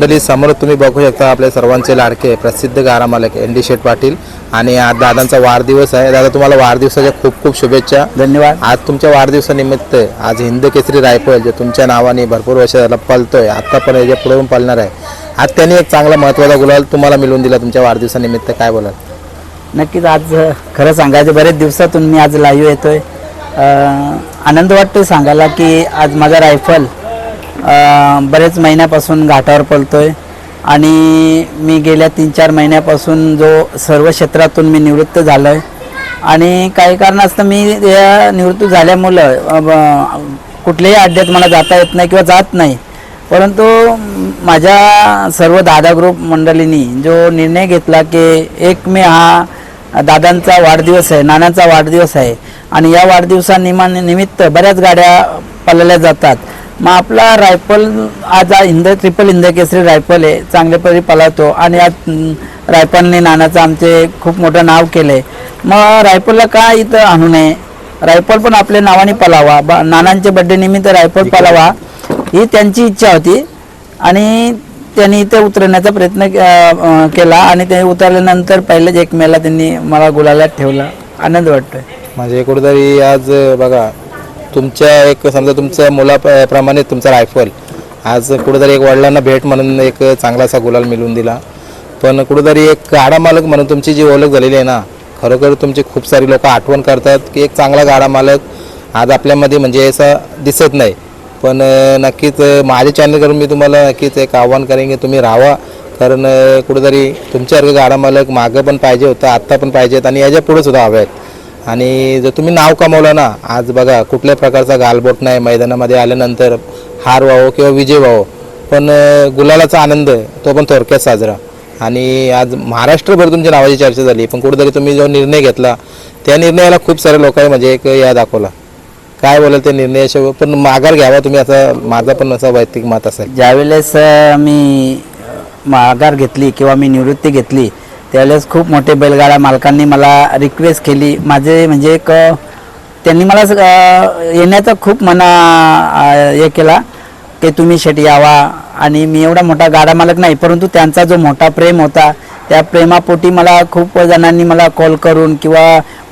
मंडळी समोर तुम्ही बघू शकता आपले सर्वांचे लाडके प्रसिद्ध गारा मालक एन डी शेठ पाटील आणि आज दादांचा वाढदिवस आहे. दादा तुम्हाला वाढदिवसाच्या खूप खूप शुभेच्छा. धन्यवाद. आज तुमच्या वाढदिवसानिमित्त आज हिंद केसरी रायफल जे तुमच्या नावाने भरपूर वर्ष झालं पळतोय आता पण याच्यापुढे पण पळणार आहे. आज त्यांनी एक चांगला महत्त्वाचा गुलाल तुम्हाला मिळवून दिला तुमच्या वाढदिवसानिमित्त. काय बोलाल? नक्कीच आज खरं सांगायचं बरेच दिवसातून मी आज लाईव्ह येतोय. आनंद वाटतोय सांगायला की आज माझा रायफल बरेच महिन्यापासून घाटावर पळतोय आणि मी गेल्या तीन चार महिन्यापासून जो सर्व क्षेत्रातून मी निवृत्त झालो आहे आणि काही कारणास्तव मी या निवृत्त झाल्यामुळं कुठल्याही अड्ड्यात मला जाता येत नाही किंवा जात नाही. परंतु माझ्या सर्व दादा ग्रुप मंडळींनी जो निर्णय घेतला की एक मे हा दादांचा वाढदिवस आहे नानांचा वाढदिवस आहे. आणि या वाढदिवसानिमा निमित्त बऱ्याच गाड्या पळवल्या जातात. मग आपला रायफल आज हिंद ट्रिपल हिंद केसरी रायफल आहे चांगल्यापैकी पळवतो आणि आज रायफलने नानाचं आमचे खूप मोठं नाव केलं आहे मग रायफलला का इथं आणू नये? रायफल पण आपल्या नावाने पलावा बा नानांच्या बड्डे निमित्त रायफल पलावा ही त्यांची इच्छा होती. आणि त्यांनी इथे उतरण्याचा प्रयत्न केला. आणि ते उतरल्यानंतर पहिलेच एक मेला त्यांनी मला गुलालात ठेवला. आनंद वाटतोय. म्हणजे कुठेतरी आज बघा तुमच्या एक समजा तुमच्या मुलाप्रमाणे तुमचा रायफल आज कुठेतरी एक वडिलांना भेट म्हणून एक चांगलासा गुलाल मिळवून दिला. पण कुठेतरी एक गाडा मालक म्हणून तुमची जी ओळख झालेली आहे ना खरोखर तुमची खूप सारी लोक आठवण करतात की एक चांगला गाडा मालक आज आपल्यामध्ये म्हणजे असं दिसत नाही. पण नक्कीच माझ्या चॅनलकडून मी तुम्हाला नक्कीच एक आव्हान करेन की तुम्ही राहावा कारण कुठेतरी तुमच्यासारखं गाडा मालक मागं पण पाहिजे होतं आत्ता पण पाहिजेत आणि याच्यापुढे सुद्धा हवे आहेत आणि जर तुम्ही नाव कमवलं ना आज बघा कुठल्या प्रकारचा गालबोट नाही मैदानामध्ये आल्यानंतर हार व्हावं किंवा विजय व्हावं पण गुलालाचा आनंद तो पण थोडक्यात साजरा. आणि आज महाराष्ट्रभर तुमच्या नावाची चर्चा झाली पण कुठेतरी तुम्ही जो निर्णय घेतला त्या निर्णयाला खूप सारे लोकांनी म्हणजे एक या दाखवला. काय बोलाल त्या निर्णयाच्या पण माघार घ्यावा तुम्ही असा माझा पण असा वैयक्तिक मत असेल. ज्यावेळेस मी माघार घेतली किंवा मी निवृत्ती घेतली त्यावेळेस खूप मोठे बैलगाडा मालकांनी मला रिक्वेस्ट केली. माझे म्हणजे एक त्यांनी मला येण्याचा खूप मना हे केला की तुम्ही शेट यावा. आणि मी एवढा मोठा गाडा मालक नाही परंतु त्यांचा जो मोठा प्रेम होता त्या प्रेमापोटी मला खूप जणांनी मला कॉल करून किंवा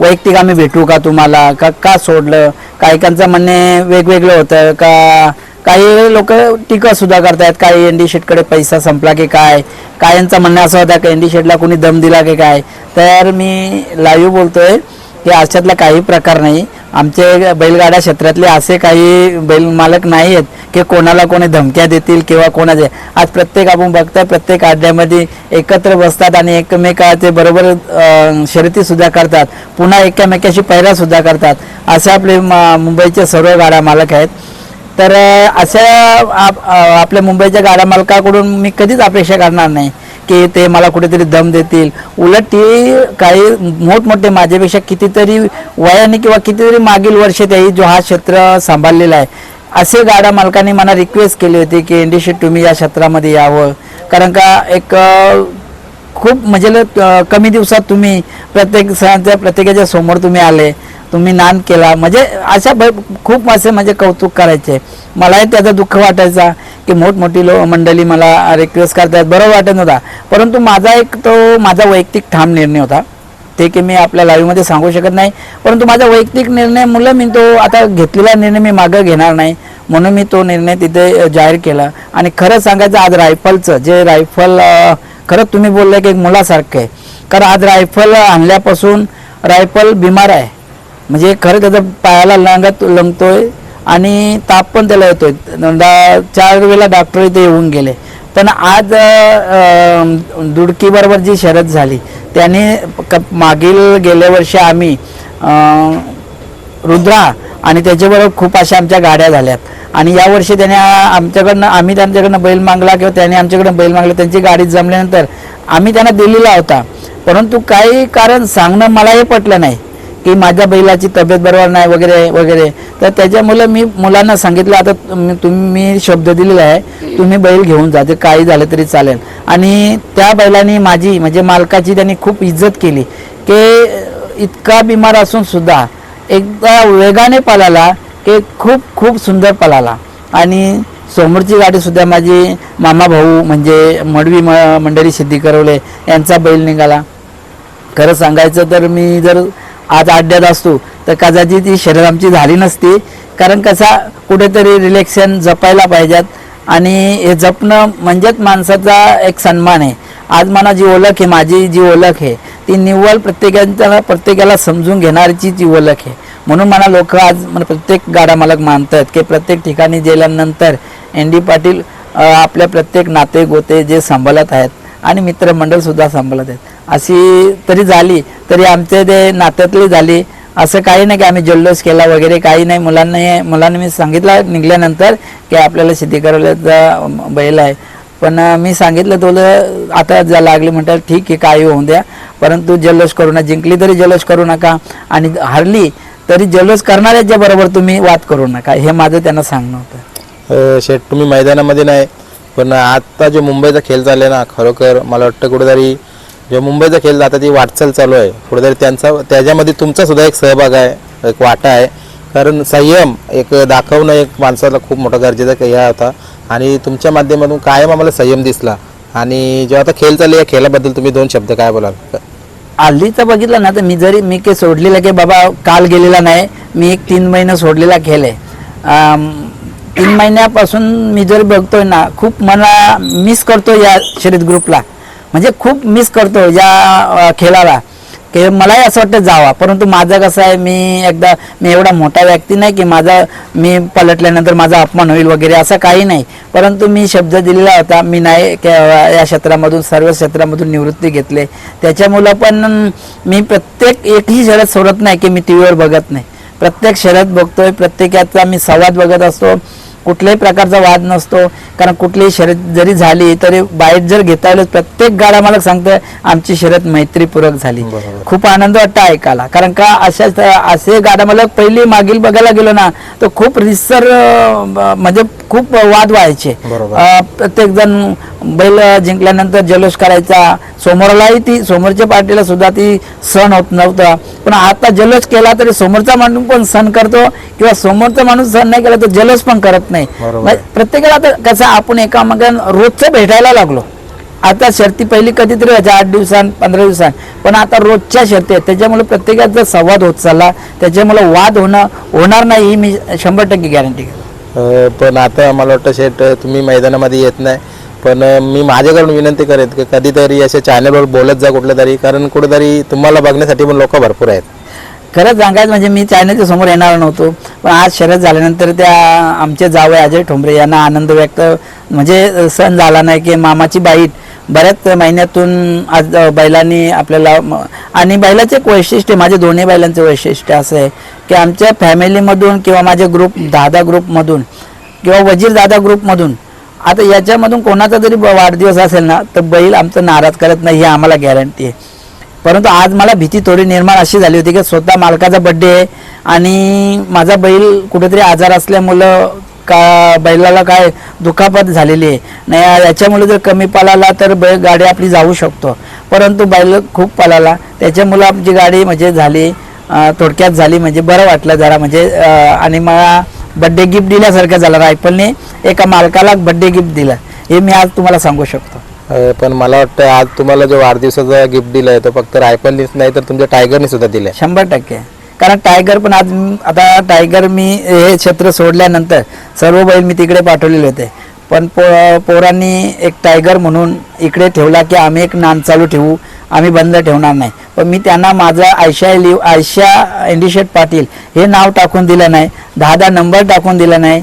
वैयक्तिक आम्ही भेटू का तुम्हाला? का का सोडलं? कायकांचं म्हणणे वेगवेगळं होतं. का काही लोक टीका सुद्धा करतायत काही एन डी शेटकडे पैसा संपला की काय? काय यांचं म्हणणं असं होतं की एन डी शेटला कोणी दम दिला की काय? तर मी लाईव्ह बोलतोय की आरशातला काही प्रकार नाही. आमचे बैलगाड्या क्षेत्रातले असे काही बैल मालक नाही आहेत की कोणाला कोणी धमक्या देतील किंवा कोणाचे आज प्रत्येक आपण बघताय प्रत्येक अड्ड्यामध्ये एकत्र बसतात आणि एकमेकाचे बरोबर अं, शर्यती सुद्धा करतात. पुन्हा एकमेकाशी पैरा सुद्धा करतात. असे आपले म- मुंबईचे सर्व गाड्या मालक आहेत. तर असं आप- आपल्या मुंबईच्या गाड्या मालकाकडून मी कधीच अपेक्षा करणार नाही की ते मला कुठेतरी दम देतील. उलट ते काही मोठमोठे माझ्यापेक्षा कितीतरी वयाने किंवा कितीतरी मागील वर्षे त्याही जो हा क्षेत्र सांभाळलेला आहे असे गाड्या मालकांनी मला रिक्वेस्ट केली होती की एनडीशी तुम्ही या क्षेत्रामध्ये यावं. कारण का एक खूप म्हणजे कमी दिवसात तुम्ही प्रत्येक सणांच्या प्रत्येकाच्या समोर तुम्ही आले. तुम्ही नान केला. म्हणजे अशा खूप असे म्हणजे कौतुक करायचे. मलाही त्याचं दुःख वाटायचा की मोठमोठी लो मंडळी मला रिक्वेस्ट करतात. बरोबर वाटत नव्हता. परंतु माझा एक तो माझा वैयक्तिक ठाम निर्णय होता. ते की मी आपल्या लाईव्हमध्ये सांगू शकत नाही. परंतु माझा वैयक्तिक निर्णय मुलं मी तो आता घेतलेला निर्णय मी मागं घेणार नाही. म्हणून मी तो निर्णय तिथे जाहीर केला. आणि खरं सांगायचं आज रायफलचं जे रायफल आ, खरंच तुम्ही बोलले की एक मुलासारखं आहे. कारण आज रायफल आणल्यापासून रायफल बिमार आहे. म्हणजे खरं त्याचा पायाला लंगत लंगतोय आणि ताप पण त्याला येतोय. डा- चार वेळेला डॉक्टर इथे येऊन गेले. पण आज दुडकीबरोबर जी शरद झाली त्याने क- मागील गेल्या वर्षी आम्ही रुद्रा आणि त्याच्याबरोबर खूप अशा आमच्या गाड्या झाल्यात. आणि यावर्षी त्याने आमच्याकडनं आम्ही त्यांच्याकडनं बैल मागला किंवा त्याने आमच्याकडनं बैल मागला त्यांची गाडी जमल्यानंतर आम्ही त्यांना दिलेला होता. परंतु काही कारण सांगणं मलाही पटलं नाही की माझ्या बैलाची तब्येत बरोबर नाही वगैरे वगैरे. तर त्याच्यामुळे मी मुलांना सांगितलं आता तुम्ही शब्द दिलेला आहे तुम्ही बैल घेऊन जा ते काही झालं तरी चालेल. आणि त्या बैलाने माझी म्हणजे मालकाची त्यांनी खूप इज्जत केली की इतका बिमार असून सुद्धा एकदा वेगाने पळाला की खूप खूप सुंदर पळाला. आणि समोरची गाडी सुद्धा माझी मामा भाऊ म्हणजे मडवी म मंडळी सिद्धी करवले यांचा बैल निघाला. खरं सांगायचं तर मी जर आज अड्ड्यात असतो तर कदाचित ती शरीर आमची झाली नसती. कारण कसा कुठेतरी रिलेक्शन जपायला पाहिजेत. आणि हे जपणं म्हणजेच माणसाचा एक सन्मान आहे. आज मला जी ओळख आहे माझी जी ओळख आहे. ती निव्वळ प्रत्येकाच्या प्रत्येकाला समजून घेणारीची ती ओळख आहे. म्हणून मला लोक आज प्रत्येक गाडा मालक मानतात की प्रत्येक ठिकाणी गेल्यानंतर एन डी पाटील आपल्या प्रत्येक नाते गोते जे सांभाळत आहेत आणि मित्रमंडळसुद्धा सांभाळत आहेत. अशी तरी झाली तरी आमचे ते नात्यातली झाली असं काही नाही की आम्ही जल्लोष केला वगैरे काही नाही. मुलांनी मुलांनी मी सांगितलं निघल्यानंतर की आपल्याला शेती करायला बैल आहे. पण मी सांगितलं तुला आता जा लागली म्हणतात ठीक आहे काही होऊन द्या. परंतु जल्लोष करू नका जिंकली तरी जल्लोष करू नका. आणि हरली तरी जल्लोष करणाऱ्याच्या बरोबर तुम्ही वाद करू नका हे माझं त्यांना सांगणं होतं. शेठ तुम्ही मैदानामध्ये नाही पण आता जो मुंबईचा खेळ चाललाय ना खरोखर मला वाटतं कुठेतरी जो मुंबईचा खेळ आता ती वाटचाल चालू आहे. कुठेतरी त्यांचा त्याच्यामध्ये तुमचा सुद्धा एक सहभाग आहे एक वाटा आहे. कारण संयम एक दाखवणं एक माणसाला खूप मोठा गरजेचा काही होता आणि तुमच्या माध्यमातून कायम आम्हाला संयम दिसला. आणि जेव्हा आता खेळ चालले या खेळाबद्दल तुम्ही दोन शब्द काय बोलाल? तर बघितलं ना तर मी जरी मी काही सोडलेलं की बाबा काल गेलेला नाही मी एक तीन महिने सोडलेला खेळ आहे. तीन महिन्यापासून मी जर बघतोय ना खूप मला मिस करतो या शरीर ग्रुपला म्हणजे खूप मिस करतो या खेळाला. की मलाही असं वाटतं जावा. परंतु माझं कसं आहे मी एकदा मी एवढा मोठा व्यक्ती नाही की माझा मी पलटल्यानंतर माझा अपमान होईल वगैरे असं काही नाही. परंतु मी शब्द दिलेला होता मी नाही की या क्षेत्रामधून सर्व क्षेत्रामधून निवृत्ती घेतले. त्याच्यामुळं पण मी प्रत्येक एकही शरद सोडत नाही की मी टी व्हीवर बघत नाही. प्रत्येक शरद बघतोय प्रत्येकाचा मी संवाद बघत असतो. कुठल्याही प्रकारचा वाद नसतो. कारण कुठलीही शर्यत जरी झाली तरी बाईट जर घेता आलं प्रत्येक गाडा मला सांगतोय आमची शर्यत मैत्रीपूर्वक झाली. खूप आनंद वाटतं ऐकायला. कारण का अशा असे गाडा मला पहिली मागील बघायला गेलो ना तर खूप रिसर म्हणजे खूप वाद व्हायचे. प्रत्येक जण बैल जिंकल्यानंतर जल्लोष करायचा. समोरलाही ती समोरच्या पार्टीला सुद्धा ती सण होत नव्हता. पण आता जल्लोष केला तरी समोरचा माणूस पण सण करतो किंवा समोरचा माणूस सण नाही केला तर जल्लोष पण करत नाही. म्हणजे प्रत्येकाला आता कसं आपण एकामेकां रोजचं भेटायला लागलो. आता शर्ती पहिली कधीतरी व्हायच्या आठ दिवसांत पंधरा दिवसांत पण आता रोजच्या शर्ती आहेत. त्याच्यामुळे प्रत्येकाचा संवाद होत चालला. त्याच्यामुळे वाद होणं होणार नाही ही मी शंभर टक्के गॅरंटी घेतो पण आता मला वाटतं शेठ तुम्ही मैदानामध्ये येत नाही. पण मी माझ्याकडून विनंती करेन की कधीतरी अशा चॅनलवर बोलत जा कुठल्या तरी कारण कुठेतरी तुम्हाला बघण्यासाठी पण लोक भरपूर आहेत. खरंच सांगायचं म्हणजे मी चॅनलच्या समोर येणार नव्हतो. पण आज शर्यत झाल्यानंतर त्या आमचे जावई अजय ठोंबरे यांना आनंद व्यक्त म्हणजे सण झाला नाही की मामाची बाईट बऱ्याच महिन्यातून आज बैलांनी आपल्याला आणि बैलाचे एक वैशिष्ट्य माझे दोन्ही बैलांचे वैशिष्ट्य असं आहे की आमच्या फॅमिलीमधून किंवा माझ्या ग्रुप दादा ग्रुपमधून किंवा वजीर दादा ग्रुपमधून आता याच्यामधून कोणाचा जरी ब- वाढदिवस असेल ना तर बैल आमचं नाराज करत नाही ही आम्हाला गॅरंटी आहे. परंतु आज मला भीती थोडी निर्माण अशी झाली होती की स्वतः मालकाचा बड्डे आहे आणि माझा बैल कुठेतरी आजार असल्यामुळं का बैलाला काय दुखापत झालेली आहे? नाही याच्यामुळे जर कमी पळाला तर बैल गाडी आपली जाऊ शकतो. परंतु बैल खूप पळाला त्याच्यामुळं आमची गाडी म्हणजे झाली थोडक्यात झाली म्हणजे बरं वाटलं जरा. म्हणजे आणि मला बड्डे गिफ्ट दिल्यासारखं झालं. रायफलने एका मालकाला बड्डे गिफ्ट दिलं. हे मी आज तुम्हाला सांगू शकतो. पण मला वाटतं आज तुम्हाला जो वाढदिवसाचा गिफ्ट दिलाय तो फक्त रायफलनीच नाही तर तुमच्या टायगरनी सुद्धा दिलाय. शंभर टक्के. कारण टायगर पण आज आता टायगर मी हे क्षेत्र सोडल्यानंतर सर्व बैल मी तिकडे पाठवलेले होते. पण पो पोरांनी एक टायगर म्हणून इकडे ठेवला की आम्ही एक नान चालू ठेवू आम्ही बंद ठेवणार नाही. पण मी त्यांना माझा आयशा लिव आयशा एंडिशेट पाटील हे नाव टाकून दिलं नाही दहा दहा नंबर टाकून दिला नाही.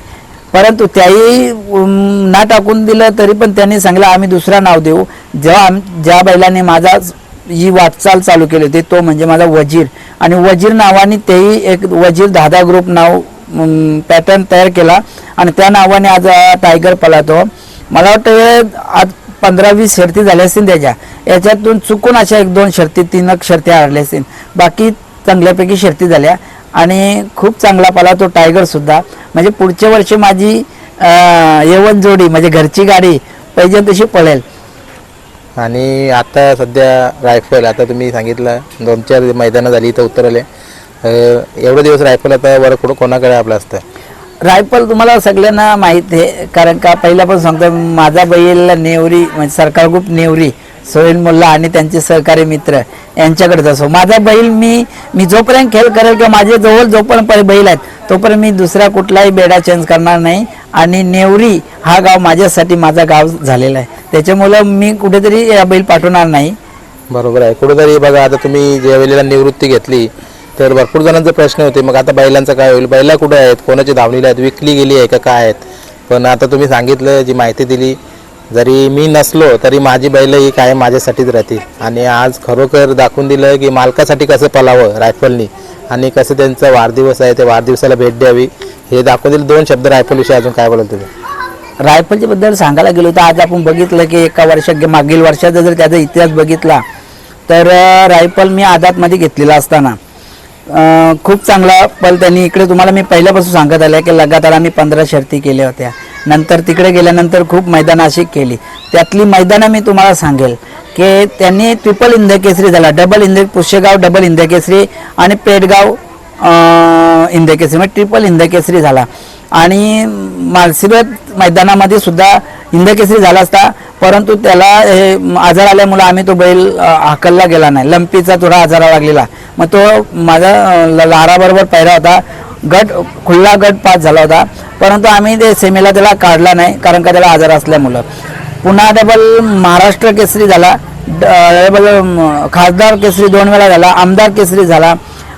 परंतु त्याही ना टाकून दिलं तरी पण त्यांनी सांगितलं आम्ही दुसरा नाव देऊ. जेव्हा आम ज्या बैलाने माझा ही वाटचाल चालू केली होती. तो म्हणजे माझा वजीर. आणि वजीर नावाने तेही एक वजीर दादा ग्रुप नाव पॅटर्न तयार केला. आणि त्या नावाने आज टायगर पळातो मला वाटतं आज पंधरा वीस शर्ती झाल्या असतील त्याच्या. याच्यातून चुकून अशा एक दोन शर्ती तीन शर्ती हरल्या असतील. बाकी चांगल्यापैकी शर्ती झाल्या. आणि खूप चांगला पाला तो टायगर सुद्धा. म्हणजे पुढच्या वर्षी माझी येवन यवन जोडी म्हणजे घरची गाडी पाहिजे तशी पळेल. आणि आता सध्या रायफल आता तुम्ही सांगितलं दोन चार मैदानं झाली इथं उतरले. अ, एवढे दिवस रायफल आता वर कुठं कोणाकडे आपलं असतं? रायफल तुम्हाला सगळ्यांना माहीत आहे कारण का पहिल्यापासून सांगतो माझा बैल नेवरी म्हणजे सरकार ग्रुप नेवरी सोहेल मुल्ला आणि त्यांचे सहकारी मित्र यांच्याकडेच असो माझा बैल मी मी जोपर्यंत खेळ करेल किंवा माझे जवळ जोपर्यंत बैल आहेत तोपर्यंत मी दुसरा कुठलाही बेडा चेंज करणार नाही. आणि नेवरी हा गाव माझ्यासाठी माझा गाव झालेला आहे. त्याच्यामुळं मी कुठेतरी या बैल पाठवणार नाही. बरोबर आहे. कुठेतरी बघा आता तुम्ही ज्या वेळेला निवृत्ती घेतली तर भरपूर जणांचे प्रश्न होते मग आता बैलांचं काय होईल? बैला कुठे आहेत? कोणाची धावणीला आहेत? विकली गेली आहे का? काय आहेत? पण आता तुम्ही सांगितलं जी माहिती दिली जरी मी नसलो तरी माझी बैल ही काय माझ्यासाठीच राहतील. आणि आज खरोखर दाखवून दिलं की मालकासाठी कसं पलावं रायफलनी आणि कसं त्यांचा वाढदिवस आहे त्या वाढदिवसाला भेट द्यावी हे दाखवून दिलं दोन शब्द रायफलविषयी अजून काय बोलाल तुम्ही? रायफलच्या बद्दल सांगायला गेलो तर आज आपण बघितलं की एका वर्षात मागील वर्षाचा जर त्याचा इतिहास बघितला तर रायफल मी आदातमध्ये घेतलेला असताना. खूप चांगला पल त्यांनी इकडे तुम्हाला मी पहिल्यापासून सांगत आलं की लगातार आम्ही पंधरा शर्ती केल्या होत्या. नंतर तिकडे गेल्यानंतर खूप मैदानं अशी केली. त्यातली मैदानं मी तुम्हाला सांगेल की त्यांनी ट्रिपल इंदकेसरी झाला. डबल इंद पुष्यगाव डबल इंदकेसरी आणि पेडगाव इंदकेसरी म्हणजे ट्रिपल इंदकेसरी झाला. आणि मालसिरत मैदानामध्ये सुद्धा इंदकेसरी झाला असता. परंतु त्याला हे आजार आल्यामुळं आम्ही तो बैल हाकलला गेला नाही. लंपीचा थोडा आजार लागलेला. मग तो माझा लाराबरोबर पहिला होता. गट खुल्ला गट पास झाला होता. परंतु आम्ही ते सेमीला त्याला काढला नाही कारण का त्याला आजार असल्यामुळं पुन्हा डबल महाराष्ट्र केसरी झाला. डबल खासदार केसरी दोन वेळा झाला आमदार केसरी झाला.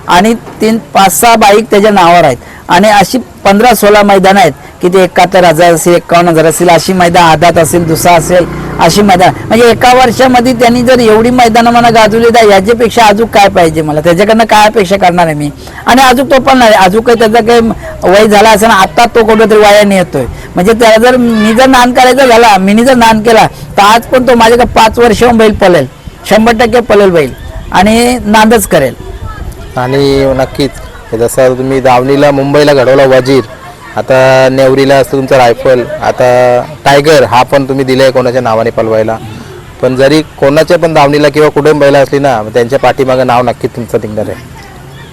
आणि तीन पाच सहा बाईक त्याच्या नावावर आहेत. आणि अशी पंधरा सोळा मैदानं आहेत की ते एकाहत्तर हजार असेल एकावन्न हजार असेल अशी मैदान आधात असेल दुसरा असेल अशी मैदान. म्हणजे एका वर्षामध्ये त्यांनी जर एवढी मैदानं मला गाजवली तर याच्यापेक्षा अजून काय पाहिजे मला? त्याच्याकडनं काय अपेक्षा करणार आहे मी? आणि अजून तो पण नाही. अजून काही त्याचा काही वय झाला असं आत्ता तो कुठेतरी वयाने येतोय म्हणजे त्याला जर मी जर नान करायचा झाला मी जर नान केला तर आज पण तो माझ्याकडे पाच वर्ष बैल पळेल. शंभर टक्के पलेल बैल. आणि नांदच करेल. आणि नक्कीच. जसं तुम्ही दावणीला मुंबईला घडवला वजीर आता नेवरीला असतं तुमचा रायफल आता टायगर हा पण तुम्ही दिलाय कोणाच्या नावाने पलवायला. पण जरी कोणाच्या पण दावणीला किंवा कुठे बैला असली ना त्यांच्या पाठीमागं नाव नक्कीच तुमचं निघणार आहे.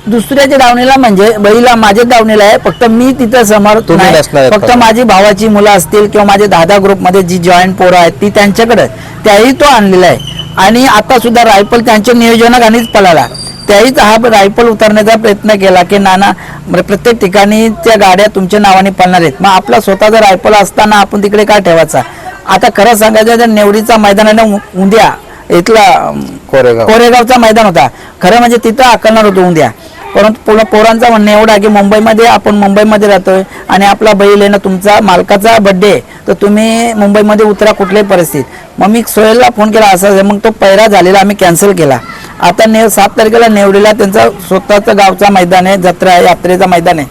दुसऱ्याच्या दावणीला म्हणजे बैला माझ्या दावणीला आहे फक्त मी तिथं समोर तुम्ही. नसणार फक्त. माझी भावाची मुलं असतील किंवा माझे दादा ग्रुपमध्ये जी जॉईंट पोरं आहेत ती त्यांच्याकडे त्याही तो आणलेला आहे. आणि आता सुद्धा रायफल त्यांच्या नियोजनाखालीच पळाला. त्याहीच हा रायफल उतरण्याचा प्रयत्न केला की नाना म्हणजे प्रत्येक ठिकाणी त्या गाड्या तुमच्या नावाने पळणार आहेत. मग आपला स्वतःचा रायफल असताना आपण तिकडे काय ठेवायचा? आता खरं सांगायचं तर नेवरीचा मैदान आहे ना उद्या इथला कोरेगाव. कोरेगावचा मैदान होता. खरं म्हणजे तिथं आकलणार होतो उद्या परंतु पूर्ण पोरांचं म्हणणं एवढं की मुंबईमध्ये आपण मुंबईमध्ये राहतोय आणि आपला बैल आहे ना तुमचा मालकाचा बड्डे आहे. तर तुम्ही मुंबईमध्ये उतरा कुठल्याही परिस्थितीत. मग मी सोहेलला फोन केला असं. मग तो पैरा झालेला आम्ही कॅन्सल केला. आता ने सात तारखेला नेवडीला त्यांचा स्वतःचा गावचा मैदान आहे जत्रा आहे यात्रेचा मैदान आहे.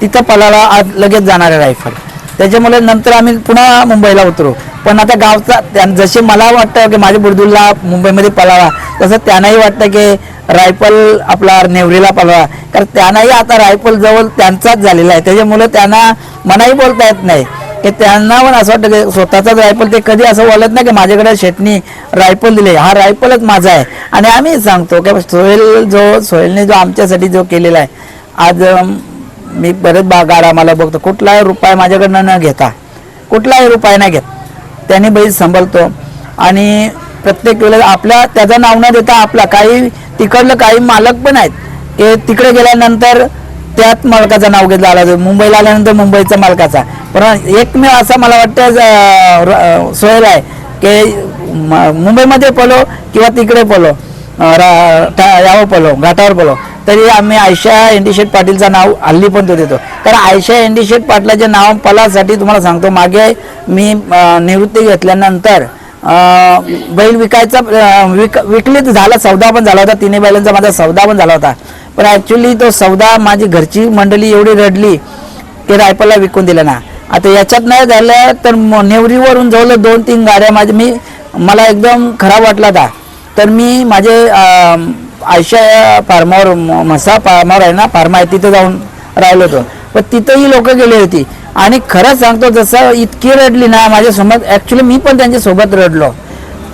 तिथं पलाला आज लगेच जाणार आहे रायफल. त्याच्यामुळे नंतर आम्ही पुन्हा मुंबईला उतरू. पण आता गावचा त्यां- जसे मला वाटतं की माझ्या बुरदुलला मुंबईमध्ये पलावा तसं त्यांनाही वाटतं की रायफल आपला नेवरीला पलावा. कारण त्यांनाही आता रायफल जवळ त्यांचाच झालेला आहे. त्याच्यामुळे त्यांना मनाही बोलता येत नाही. की त्यांना पण असं वाटतं की स्वतःचाच रायफल ते कधी असं बोलत नाही की माझ्याकडे शेटनी रायफल दिले. हा रायफलच माझा आहे. आणि आम्ही सांगतो की सोहेल जो सोहेलने जो आमच्यासाठी जो केलेला आहे आज मी बरेच बा गाडा मला बघतो. कुठलाही रुपये माझ्याकडनं न घेता कुठलाही रुपये नाही घेत त्याने बैल सांभाळतो आणि प्रत्येक वेळेला आपल्या त्याचं नाव न देता आपला काही तिकडलं काही मालक पण आहेत की तिकडे गेल्यानंतर त्यात मालकाचं नाव घेतलं आलं मुंबईला आल्यानंतर मुंबईचा मालकाचा. पण एकमेव असं मला वाटतं ज- र- आहे की म- मुंबईमध्ये पलो किंवा तिकडे पलो रा- यावर पलो घाटावर पलो. तरी आम्ही आयशा एंडीशेठ पाटीलचं नाव हल्ली पण तो देतो. कारण आयशा एंडीशेठ पाटलाचे नाव पलासाठी तुम्हाला सांगतो मागे मी निवृत्ती घेतल्यानंतर बैल विकायचा विक विकलीत झाला सौदा पण झाला होता. तिन्ही बैलांचा माझा सौदा पण झाला होता. पण ॲक्च्युली तो सौदा माझी घरची मंडळी एवढी रडली की रायपलला विकून दिलं ना. आता याच्यात नाही झालं तर म- नेवरीवरून जवळ दोन तीन गाड्या माझ्या मी मला एकदम खराब वाटला होता. तर मी माझे आयशा फार्मावर म- म्हसा फार्मावर आहे ना फार्मा आहे तिथे जाऊन राहिलो होतो. पण तिथंही लोक गेली होती. आणि खरंच सांगतो जसं इतकी रडली ना माझ्यासोबत ॲक्च्युली मी पण त्यांच्यासोबत रडलो.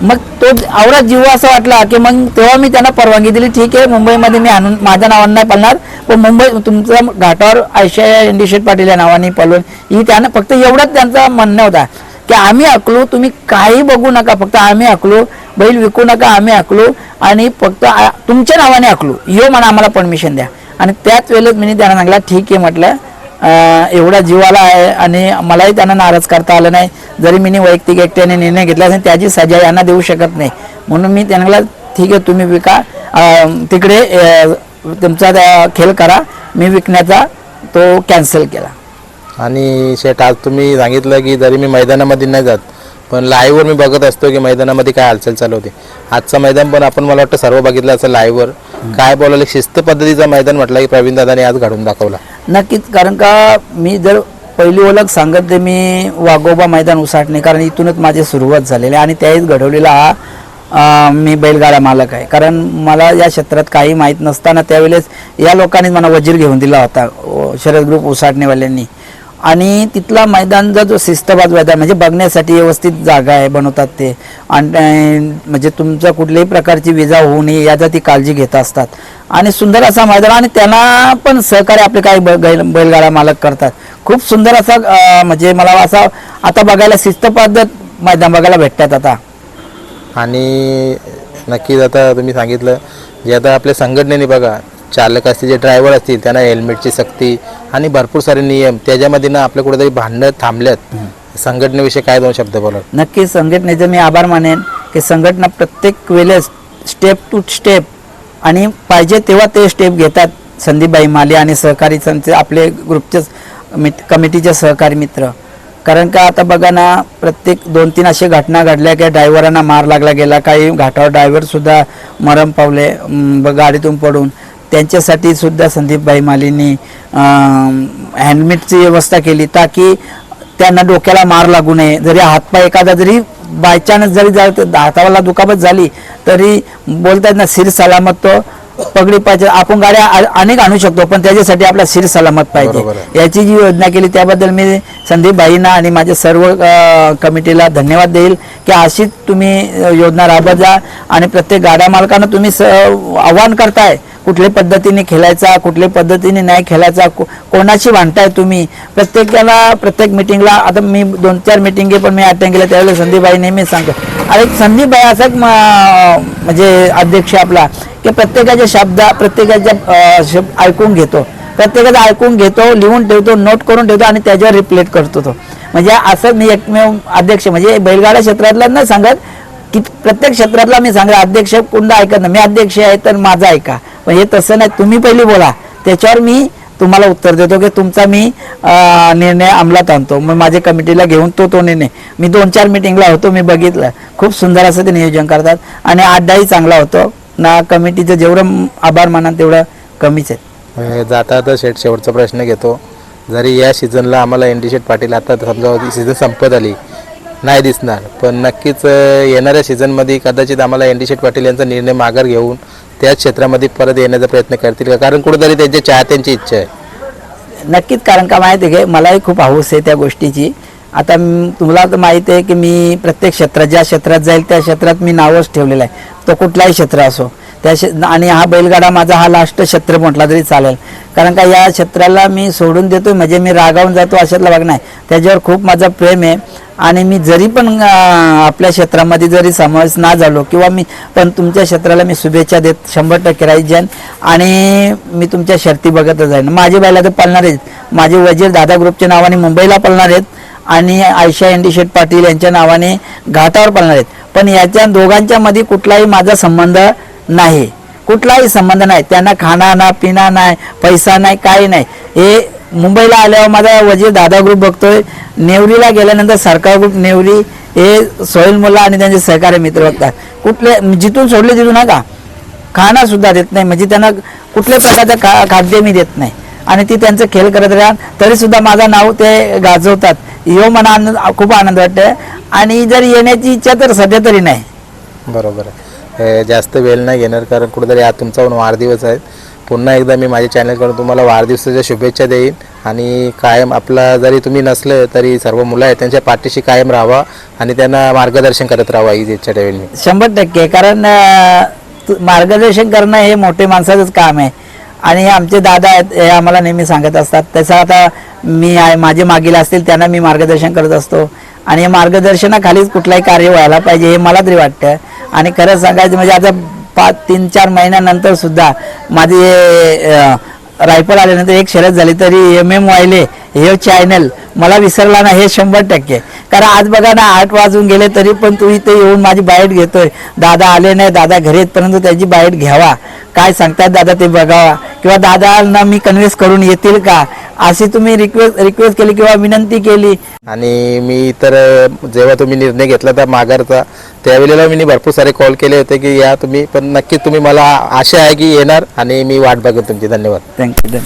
मग तो आवरा जीव असा वाटला की मग तेव्हा मी त्यांना परवानगी दिली. ठीक आहे मुंबईमध्ये मी आणून माझ्या नावानं नाही पळणार पण मुंबई तुमचं घाटावर आयशा इंडिशेट पाटील या नावाने पळवून ही त्यांना फक्त एवढंच त्यांचा म्हणणं होता की आम्ही अकलू तुम्ही काही बघू नका फक्त आम्ही अकलू. बैल विकू नका आम्ही अकलू. आणि फक्त तुमच्या नावाने अकलू. यो म्हणा आम्हाला परमिशन द्या. आणि त्याच वेळेस मी त्यांना सांगला ठीक आहे म्हटलं एवढा जीवाला आहे आणि मलाही त्यांना नाराज करता आलं नाही. जरी मी वैयक्तिक एकट्याने निर्णय घेतला असेल त्याची सजा यांना देऊ शकत नाही. म्हणून मी त्यांना ठीक आहे तुम्ही विका. तिकडे तुमचा खेळ करा. मी विकण्याचा तो कॅन्सल केला. आणि शेट आज तुम्ही सांगितलं की जरी मी मैदानामध्ये नाही जात पण लाईव्हवर मी बघत असतो की मैदानामध्ये काय हालचाल चालू होते. आजचं मैदान पण आपण मला वाटतं सर्व बघितलं असं लाईव्हवर काय बोलायला शिस्त पद्धतीचं मैदान म्हटलं की प्रवीण दादाने आज घडून दाखवला. नक्कीच कारण का मी जर पहिली ओळख सांगत ते मी वाघोबा मैदान उसाटणे कारण इथूनच माझी सुरुवात झालेली आहे आणि त्याहीच घडवलेला हा मी बैलगाडा मालक आहे. कारण मला या क्षेत्रात काही माहीत नसताना त्यावेळेस या लोकांनीच मला वजीर घेऊन दिला होता शरद ग्रुप उसाटणेवाल्यांनी आणि तिथला मैदानचा जो शिस्तबाज मैदान म्हणजे बघण्यासाठी व्यवस्थित जागा आहे बनवतात ते. आणि म्हणजे तुमचा कुठल्याही प्रकारची विजा होऊ नये याचा ती काळजी घेत असतात. आणि सुंदर असा मैदान आणि त्यांना पण सहकार्य आपले काही ब- बैलगाडा मालक करतात. खूप सुंदर असा म्हणजे मला असा आता बघायला शिस्त पद्धत मैदान बघायला भेटतात आता. आणि नक्कीच आता तुम्ही सांगितलं जे आता आपल्या संघटनेने बघा चालक असतील जे ड्रायव्हर असतील त्यांना हेल्मेटची सक्ती आणि भरपूर सारे नियम. त्याच्यामध्ये ना आपल्या कुठेतरी भांडणं थांबल्यात. संघटनेविषयी काय दोन शब्द बोला नक्की संघटनेचं मी आभार मानेन की संघटना प्रत्येक वेळेस स्टेप टू स्टेप आणि पाहिजे तेव्हा ते स्टेप घेतात. संदीपबाई माले आणि सहकारी संच आपले ग्रुपचे मित कमिटीचे सहकारी मित्र. कारण का आता बघा ना प्रत्येक दोन तीन अशा घटना घडल्या की ड्रायव्हरांना मार लागला गेला. काही घाटावर ड्रायव्हरसुद्धा मरम पावले गाडीतून पडून. त्यांच्यासाठी सुद्धा संदीपबाई मालींनी हेल्मेटची व्यवस्था केली ताकी त्यांना डोक्याला मार लागू नये. जरी हातपाय एखादा जरी बायचान्स जरी हाताला दुखापत झाली तरी बोलतात ना सिर सलामत तो पगडी पाहिजे. आपण गाड्या अनेक आणू शकतो पण त्याच्यासाठी आपला सिर सलामत पाहिजे. याची जी योजना केली त्याबद्दल मी संदीप भाईंना आणि माझ्या सर्व कमिटीला धन्यवाद देईल की अशीच तुम्ही योजना राबवत जा आणि प्रत्येक गाड्या मालकांना तुम्ही स आव्हान करताय. कुठल्या पद्धतीने खेळायचा कुठल्या पद्धतीने नाही खेळायचा कोणाची कोणाशी भांडताय तुम्ही? प्रत्येकाला प्रत्येक मिटिंगला आता मी दोन चार मिटिंगे पण मी अटेंड केल्या त्यावेळेला संदीपबाई नेहमी सांगतो अरे संदीपबाई असं म्हणजे अध्यक्ष आपला की प्रत्येकाच्या शब्द प्रत्येकाच्या शब्द ऐकून घेतो. प्रत्येकाचं ऐकून घेतो लिहून ठेवतो नोट करून ठेवतो आणि त्याच्यावर रिप्लेट करतो तो. म्हणजे असं मी एकमेव अध्यक्ष म्हणजे बैलगाडा क्षेत्रातला नाही सांगत की प्रत्येक क्षेत्रातला मी सांगा अध्यक्ष कोणता ऐकत नाही. मी अध्यक्ष आहे तर माझा ऐका. पण हे तसं नाही. तुम्ही पहिली बोला. त्याच्यावर मी तुम्हाला उत्तर देतो की तुमचा मी निर्णय अंमलात आणतो. मग माझ्या कमिटीला घेऊन तो तो निर्णय. मी दोन चार मिटिंगला होतो मी बघितलं. खूप सुंदर असं ते नियोजन करतात. आणि अड्डाही चांगला होतो. ना कमिटीचं जेवढं आभार मानाल तेवढं कमीच आहे. जाता आता शेट शेवटचा प्रश्न घेतो. जरी या सीझनला आम्हाला एन डी शेट पाटील आता समजा सीझन संपत आली नाही दिसणार. पण नक्कीच येणाऱ्या सीझनमध्ये कदाचित आम्हाला एन डी शेठ पाटील यांचा निर्णय माघार घेऊन त्याच क्षेत्रामध्ये परत येण्याचा प्रयत्न करतील का? कारण कुठेतरी त्यांच्या चाहत्यांची इच्छा आहे. नक्कीच कारण का माहिती आहे मलाही खूप हौस आहे त्या गोष्टीची. आता तुम्हाला तर माहिती आहे की मी प्रत्येक क्षेत्रात ज्या क्षेत्रात जाईल त्या क्षेत्रात मी नावच ठेवलेलं आहे. तो कुठलाही क्षेत्र असो. त्या आणि हा बैलगाडा माझा हा लास्ट क्षेत्र म्हटला तरी चालेल. कारण का या क्षेत्राला मी सोडून देतो म्हणजे मी रागावून जातो अशातला भाग नाही. त्याच्यावर खूप माझा प्रेम आहे. आणि मी जरी पण आपल्या क्षेत्रामध्ये जरी समावेश ना झालो किंवा मी पण तुमच्या क्षेत्राला मी शुभेच्छा देत शंभर टक्के राहील जाईन आणि मी तुमच्या शर्ती बघतच जाईन माझे बैला तर पळणार आहेत. माझे वजीर दादा ग्रुपच्या नावाने मुंबईला पळणार आहेत. आणि आयशा एन डी शेठ पाटील यांच्या नावाने घाटावर पळणार आहेत. पण याच्या दोघांच्या मध्ये कुठलाही माझा संबंध नाही. कुठलाही संबंध नाही. त्यांना खाणा ना पिणा नाही पैसा नाही काही नाही. हे मुंबईला आल्यावर माझा वजीर दादा ग्रुप बघतोय. नेवरीला गेल्यानंतर सरकार ग्रुप नेवरी हे सोहेल मुला आणि त्यांचे सहकारी मित्र बघतात. कुठले जिथून सोडले तिथून नका खाणं सुद्धा देत नाही. म्हणजे त्यांना कुठल्याही प्रकारचं खा खाद्य मी देत नाही. आणि ती त्यांचं खेळ करत राहा तरी सुद्धा माझं नाव ते गाजवतात. यो मला आनंद खूप आनंद वाटतंय. आणि जर येण्याची इच्छा तर सध्या तरी नाही. बरोबर आहे. जास्त वेळ नाही घेणार कारण कुठेतरी आज तुमचा पण वाढदिवस आहे. पुन्हा एकदा मी माझ्या चॅनलकडून तुम्हाला वाढदिवसाच्या शुभेच्छा देईन. आणि कायम आपला जरी तुम्ही नसलं तरी सर्व मुलं आहेत त्यांच्या पाठीशी कायम राहावा आणि त्यांना मार्गदर्शन करत राहावा ही इच्छा ठेवेल मी. शंभर टक्के कारण मार्गदर्शन करणं हे मोठे माणसाचंच काम आहे. आणि हे आमचे दादा आहेत हे आम्हाला नेहमी सांगत असतात. तसं आता मी आहे माझे मागील असतील त्यांना मी मार्गदर्शन करत असतो. आणि मार्गदर्शनाखालीच कुठलाही कार्य व्हायला पाहिजे हे मला तरी वाटतं. आणि खरं सांगायचं म्हणजे आता पाच तीन चार महिन्यानंतर सुद्धा माझे रायफल आल्यानंतर एक शर्यत झाली तरी एम एम वायले हे चॅनल मला विसरला ना हे शंभर टक्के. कारण आज बघा ना आठ वाजून गेले तरी पण तू इथे येऊन माझी बाईट घेतोय. दादा आले नाही दादा घरी आहेत परंतु त्याची बाईट घ्यावा. काय सांगतात दादा ते बघावा. किंवा दादांना मी कन्व्हिन्स करून येतील का? अशी तुम्ही रिक्वेस्ट रिक्वेस्ट केली किंवा विनंती केली? आणि मी तर जेव्हा तुम्ही निर्णय घेतला त्या माघारचा त्यावेळेला मी भरपूर सारे कॉल केले होते की या तुम्ही पण नक्कीच तुम्ही मला आशा आहे की येणार आणि मी वाट बघेन तुमची. धन्यवाद. थँक्यू